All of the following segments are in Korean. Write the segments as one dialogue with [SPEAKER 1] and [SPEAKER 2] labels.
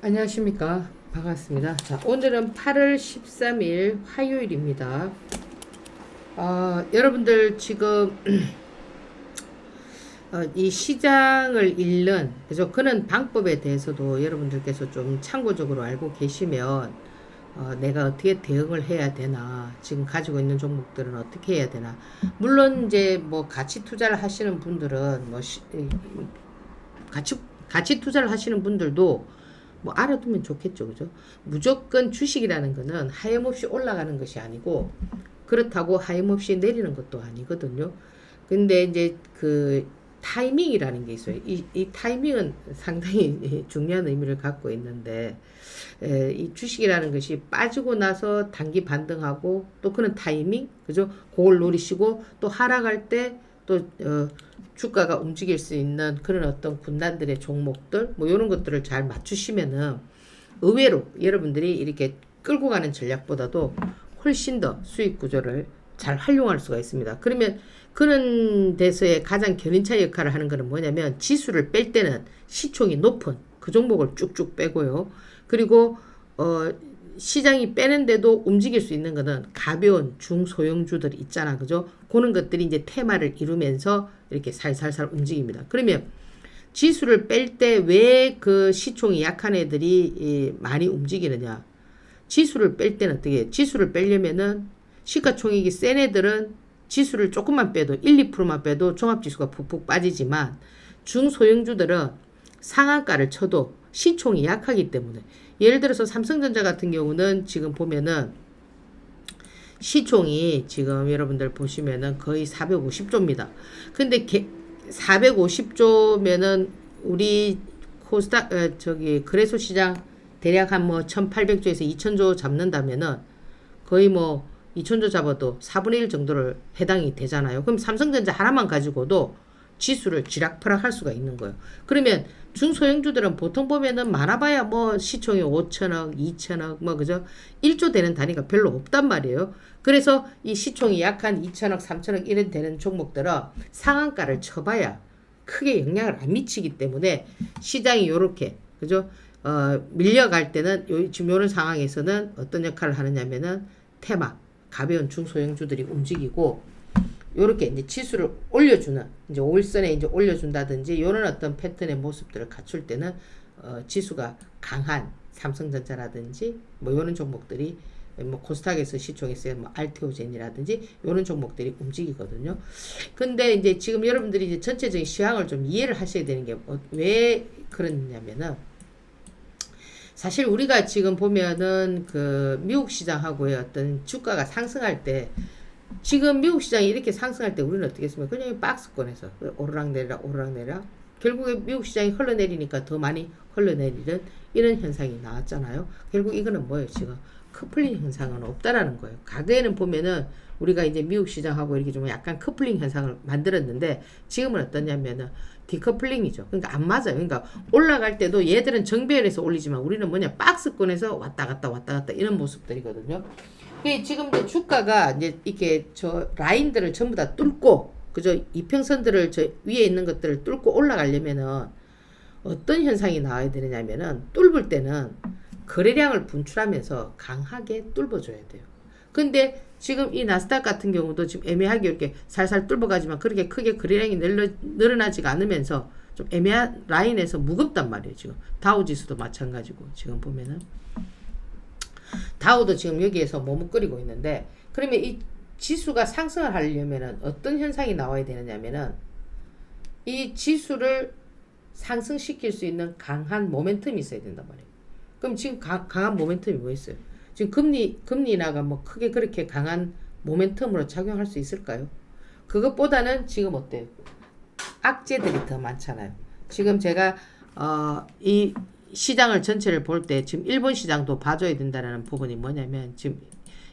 [SPEAKER 1] 안녕하십니까? 반갑습니다. 자 오늘은 8월 13일 화요일입니다. 어, 여러분들 지금 어, 이 시장을 잃는 그래서 그런 방법에 대해서도 여러분들께서 좀 참고적으로 알고 계시면 어, 내가 어떻게 대응을 해야 되나 지금 가지고 있는 종목들은 어떻게 해야 되나. 물론 이제 뭐 가치 투자를 하시는 분들은 뭐 시, 이- 가치 가치 투자를 하시는 분들도 뭐 알아두면 좋겠죠, 그죠? 무조건 주식이라는 거는 하염없이 올라가는 것이 아니고 그렇다고 하염없이 내리는 것도 아니거든요. 근데 이제 그 타이밍이라는 게 있어요. 이, 이 타이밍은 상당히 중요한 의미를 갖고 있는데 에, 이 주식이라는 것이 빠지고 나서 단기 반등하고 또 그런 타이밍, 그죠? 그걸 노리시고 또 하락할 때 또 어, 주가가 움직일 수 있는 그런 어떤 군단들의 종목들 뭐 이런 것들을 잘 맞추시면은 의외로 여러분들이 이렇게 끌고 가는 전략보다도 훨씬 더 수익 구조를 잘 활용할 수가 있습니다. 그러면 그런 데서의 가장 견인차 역할을 하는 것은 뭐냐면 지수를 뺄 때는 시총이 높은 그 종목을 쭉쭉 빼고요. 그리고 어 시장이 빼는데도 움직일 수 있는 거는 가벼운 중소형주들이 있잖아. 그죠? 그런 것들이 이제 테마를 이루면서 이렇게 살살살 움직입니다. 그러면 지수를 뺄 때 왜 그 시총이 약한 애들이 이 많이 움직이느냐? 지수를 뺄 때는 어떻게? 지수를 빼려면은 시가총액이 센 애들은 지수를 조금만 빼도 1, 2%만 빼도 종합지수가 푹푹 빠지지만 중소형주들은 상한가를 쳐도 시총이 약하기 때문에 예를 들어서 삼성전자 같은 경우는 지금 보면은 시총이 지금 여러분들 보시면은 거의 450조입니다. 근데 450조면은 우리 코스닥 어, 저기 거래소 시장 대략 한 뭐 1800조에서 2000조 잡는다면은 거의 뭐 2000조 잡아도 4분의 1 정도를 해당이 되잖아요. 그럼 삼성전자 하나만 가지고도 지수를 쥐락펴락 할 수가 있는 거예요. 그러면 중소형주들은 보통 보면은 많아봐야 뭐 시총이 5천억, 2천억, 뭐 그죠? 1조 되는 단위가 별로 없단 말이에요. 그래서 이 시총이 약 한 2천억, 3천억 이런 되는 종목들은 상한가를 쳐봐야 크게 영향을 안 미치기 때문에 시장이 요렇게 그죠? 어, 밀려갈 때는 요, 지금 요런 상황에서는 어떤 역할을 하느냐면은 테마 가벼운 중소형주들이 움직이고 요렇게 이제 지수를 올려주는 이제 5일선에 이제 올려준다든지 이런 어떤 패턴의 모습들을 갖출 때는 어, 지수가 강한 삼성전자라든지 뭐 이런 종목들이 뭐 코스닥에서 시총에서 뭐 알테오젠이라든지 이런 종목들이 움직이거든요. 근데 이제 지금 여러분들이 이제 전체적인 시황을 좀 이해를 하셔야 되는 게 왜 그러냐면은 사실 우리가 지금 보면은 그 미국 시장하고의 어떤 주가가 상승할 때 지금 미국 시장이 이렇게 상승할 때 우리는 어떻게 했습니까? 그냥 박스권에서 오르락 내리락 오르락 내리락 결국에 미국 시장이 흘러내리니까 더 많이 흘러내리는 이런 현상이 나왔잖아요. 결국 이거는 뭐예요? 지금 커플링 현상은 없다라는 거예요. 과거에는 보면은 우리가 이제 미국 시장하고 이렇게 좀 약간 커플링 현상을 만들었는데 지금은 어떠냐면은 디커플링이죠. 그러니까 안 맞아요. 그러니까 올라갈 때도 얘들은 정배열에서 올리지만 우리는 뭐냐 박스권에서 왔다 갔다 왔다 갔다 이런 모습들이거든요. 그 지금 이제 주가가 이제 이렇게 저 라인들을 전부 다 뚫고 그저 이평선들을 저 위에 있는 것들을 뚫고 올라가려면은 어떤 현상이 나와야 되느냐면은 뚫을 때는 거래량을 분출하면서 강하게 뚫어줘야 돼요. 근데 지금 이 나스닥 같은 경우도 지금 애매하게 이렇게 살살 뚫어가지만 그렇게 크게 거래량이 늘어, 늘어나지가 않으면서 좀 애매한 라인에서 무겁단 말이에요. 지금 다우 지수도 마찬가지고 지금 보면은 다우도 지금 여기에서 머뭇거리고 있는데 그러면 이 지수가 상승을 하려면은 어떤 현상이 나와야 되느냐면은 이 지수를 상승시킬 수 있는 강한 모멘텀이 있어야 된단 말이에요. 그럼 지금 가, 강한 모멘텀이 뭐 있어요? 지금 금리 금리 인하가 뭐 크게 그렇게 강한 모멘텀으로 작용할 수 있을까요? 그것보다는 지금 어때요? 악재들이 더 많잖아요. 지금 제가 어, 이 시장을 전체를 볼 때 지금 일본 시장도 봐줘야 된다는 부분이 뭐냐면 지금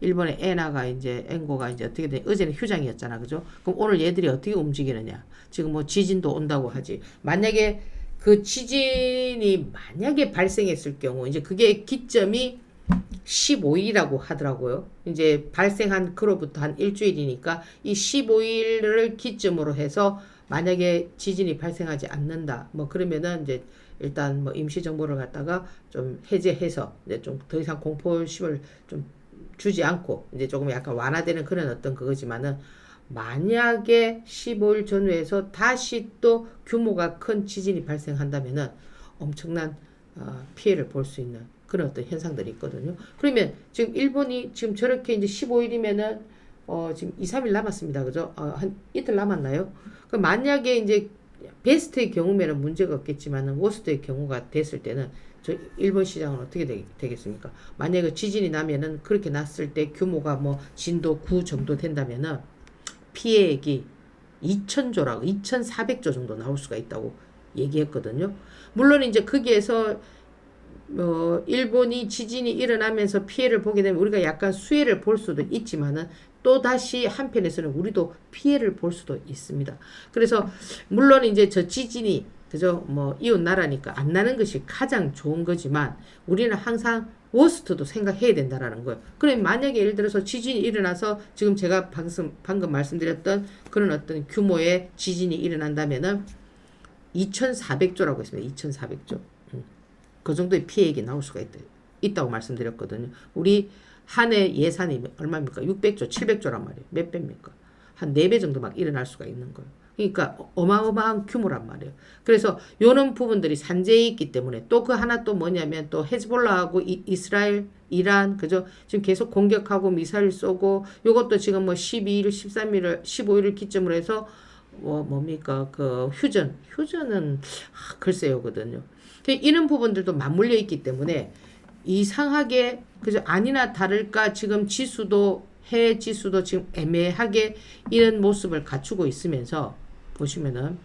[SPEAKER 1] 일본의 엔화가 이제 엔고가 이제 어떻게 돼 어제는 휴장이었잖아 그죠 그럼 오늘 얘들이 어떻게 움직이느냐 지금 뭐 지진도 온다고 하지 만약에 그 지진이 만약에 발생했을 경우 이제 그게 기점이 15일이라고 하더라고요. 이제 발생한 그로부터 한 일주일이니까 이 15일을 기점으로 해서 만약에 지진이 발생하지 않는다. 뭐 그러면은 이제 일단 뭐 임시 정보를 갖다가 좀 해제해서 이제 좀 더 이상 공포심을 좀 주지 않고 이제 조금 약간 완화되는 그런 어떤 그거지만은 만약에 15일 전후에서 다시 또 규모가 큰 지진이 발생한다면은 엄청난 어, 피해를 볼 수 있는 그런 어떤 현상들이 있거든요. 그러면 지금 일본이 지금 저렇게 이제 15일이면은 어, 지금 2, 3일 남았습니다. 그죠? 어, 한 이틀 남았나요? 그 만약에 이제 베스트의 경우면은 문제가 없겠지만은 워스트의 경우가 됐을 때는 저 일본 시장은 어떻게 되, 되겠습니까? 만약에 지진이 나면은 그렇게 났을 때 규모가 뭐 진도 9 정도 된다면은 피해액이 2천조라고 2,400조 정도 나올 수가 있다고 얘기했거든요. 물론 이제 거기에서 어, 일본이 지진이 일어나면서 피해를 보게 되면 우리가 약간 수혜를 볼 수도 있지만은 또 다시 한편에서는 우리도 피해를 볼 수도 있습니다. 그래서 물론 이제 저 지진이 그죠 뭐 이웃 나라니까 안 나는 것이 가장 좋은 거지만 우리는 항상 워스트도 생각해야 된다라는 거예요. 그럼 만약에 예를 들어서 지진이 일어나서 지금 제가 방금 방금 말씀드렸던 그런 어떤 규모의 지진이 일어난다면은 2,400조라고 했습니다. 2,400조. 그 정도의 피해액이 나올 수가 있다, 있다고 말씀드렸거든요. 우리 한 해 예산이 얼마입니까? 600조, 700조란 말이에요. 몇 배입니까? 한 4배 정도 막 일어날 수가 있는 거예요. 그러니까 어마어마한 규모란 말이에요. 그래서 요런 부분들이 산재에 있기 때문에 또 그 하나 또 뭐냐면 또 헤즈볼라하고 이, 이스라엘, 이란, 그죠? 지금 계속 공격하고 미사일 쏘고 요것도 지금 뭐 12일, 13일을, 15일을 기점으로 해서 뭐 뭡니까? 그 휴전, 휴전은 아, 글쎄요거든요. 그 이런 부분들도 맞물려 있기 때문에 이상하게 그죠 아니나 다를까 지금 지수도 해외 지수도 지금 애매하게 이런 모습을 갖추고 있으면서 보시면은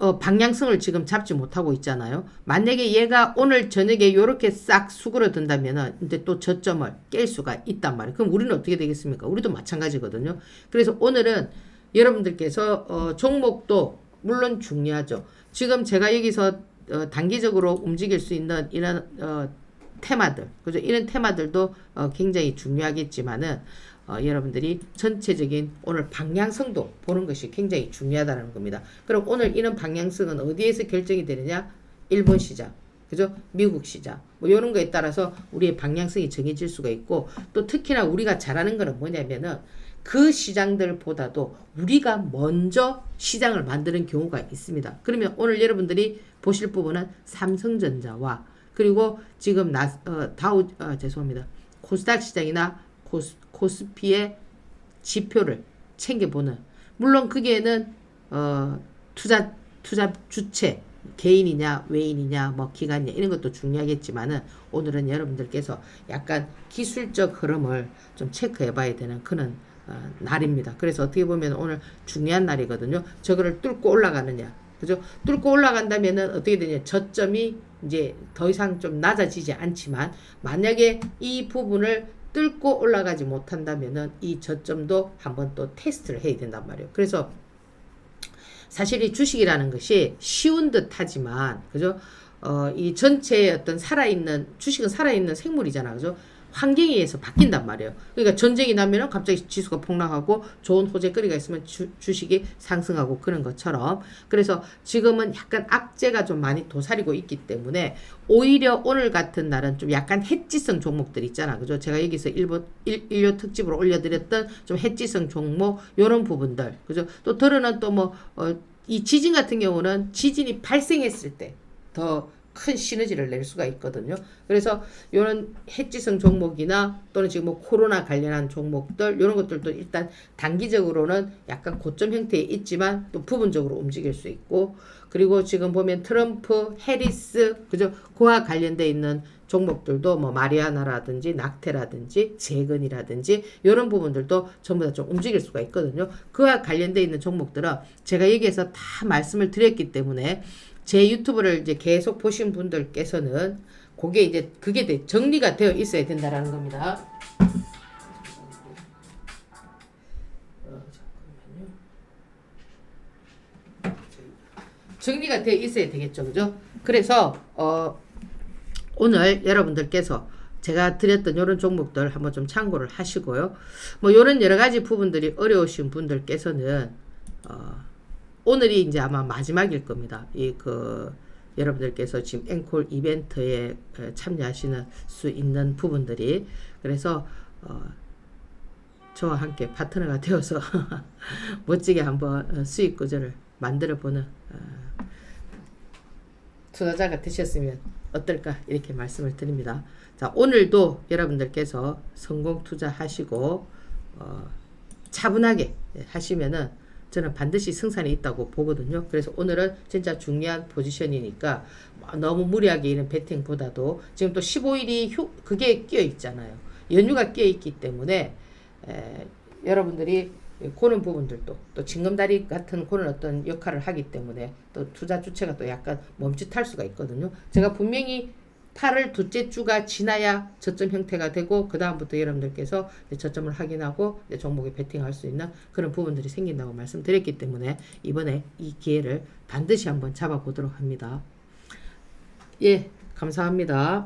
[SPEAKER 1] 어, 방향성을 지금 잡지 못하고 있잖아요. 만약에 얘가 오늘 저녁에 이렇게 싹 수그러든다면은 이제 또 저점을 깰 수가 있단 말이에요. 그럼 우리는 어떻게 되겠습니까? 우리도 마찬가지거든요. 그래서 오늘은 여러분들께서 어, 종목도 물론 중요하죠. 지금 제가 여기서 어, 단기적으로 움직일 수 있는 이런 어, 테마들, 그죠? 이런 테마들도 어, 굉장히 중요하겠지만은 어, 여러분들이 전체적인 오늘 방향성도 보는 것이 굉장히 중요하다는 겁니다. 그럼 오늘 이런 방향성은 어디에서 결정이 되느냐? 일본 시장, 그죠? 미국 시장, 뭐 이런 거에 따라서 우리의 방향성이 정해질 수가 있고 또 특히나 우리가 잘하는 거는 뭐냐면은 그 시장들보다도 우리가 먼저 시장을 만드는 경우가 있습니다. 그러면 오늘 여러분들이 보실 부분은 삼성전자와 그리고 지금 나, 어, 다우, 어, 죄송합니다. 코스닥 시장이나 코스, 코스피의 지표를 챙겨보는 물론 거기에는 어, 투자 투자 주체 개인이냐 외인이냐 뭐 기관이냐 이런 것도 중요하겠지만은 오늘은 여러분들께서 약간 기술적 흐름을 좀 체크해 봐야 되는 그런 어, 날입니다. 그래서 어떻게 보면 오늘 중요한 날이거든요. 저거를 뚫고 올라가느냐. 그죠? 뚫고 올라간다면은 어떻게 되냐. 저점이 이제 더 이상 좀 낮아지지 않지만 만약에 이 부분을 뚫고 올라가지 못한다면은 이 저점도 한번 또 테스트를 해야 된단 말이에요. 그래서 사실 이 주식이라는 것이 쉬운 듯 하지만, 그죠? 어, 이 전체의 어떤 살아있는, 주식은 살아있는 생물이잖아. 그죠? 환경에 의해서 바뀐단 말이에요. 그러니까 전쟁이 나면은 갑자기 지수가 폭락하고 좋은 호재 거리가 있으면 주, 주식이 상승하고 그런 것처럼 그래서 지금은 약간 악재가 좀 많이 도사리고 있기 때문에 오히려 오늘 같은 날은 좀 약간 해지성 종목들 있잖아. 그죠? 제가 여기서 일본 일, 일요 특집으로 올려드렸던 좀 해지성 종목 요런 부분들. 그죠? 또 들어는 또뭐 어, 이 지진 같은 경우는 지진이 발생했을 때더 큰 시너지를 낼 수가 있거든요. 그래서 이런 해지성 종목이나 또는 지금 뭐 코로나 관련한 종목들 이런 것들도 일단 단기적으로는 약간 고점 형태에 있지만 또 부분적으로 움직일 수 있고 그리고 지금 보면 트럼프, 해리스 그죠? 그와 관련돼 있는 종목들도 뭐 마리아나라든지 낙태라든지 재건이라든지 이런 부분들도 전부 다 좀 움직일 수가 있거든요. 그와 관련돼 있는 종목들은 제가 여기에서 다 말씀을 드렸기 때문에 제 유튜브를 이제 계속 보신 분들께서는 그게 이제 그게 돼- 정리가 되어 있어야 된다라는 겁니다. 어. 정리가 되어 있어야 되겠죠, 그죠? 그래서 어, 오늘 여러분들께서 제가 드렸던 이런 종목들 한번 좀 참고를 하시고요. 뭐 이런 여러 가지 부분들이 어려우신 분들께서는 어, 오늘이 이제 아마 마지막일 겁니다. 이 그 여러분들께서 지금 앵콜 이벤트에 에, 참여하시는 수 있는 부분들이 그래서 어, 저와 함께 파트너가 되어서 멋지게 한번 어, 수익 구조를 만들어 보는 어, 투자자가 되셨으면 어떨까 이렇게 말씀을 드립니다. 자 오늘도 여러분들께서 성공 투자하시고 어, 차분하게 하시면은 저는 반드시 승산이 있다고 보거든요. 그래서 오늘은 진짜 중요한 포지션이니까 너무 무리하게 이런 베팅보다도 지금 또 15일이 휴 그게 끼어 있잖아요. 연휴가 끼어 있기 때문에 에, 여러분들이 그런 부분들도 또 징검다리 같은 그런 어떤 역할을 하기 때문에 또 투자 주체가 또 약간 멈칫할 수가 있거든요. 제가 분명히 8월 둘째 주가 지나야 저점 형태가 되고 그 다음부터 여러분들께서 저점을 확인하고 종목에 베팅할 수 있는 그런 부분들이 생긴다고 말씀드렸기 때문에 이번에 이 기회를 반드시 한번 잡아보도록 합니다. 예, 감사합니다.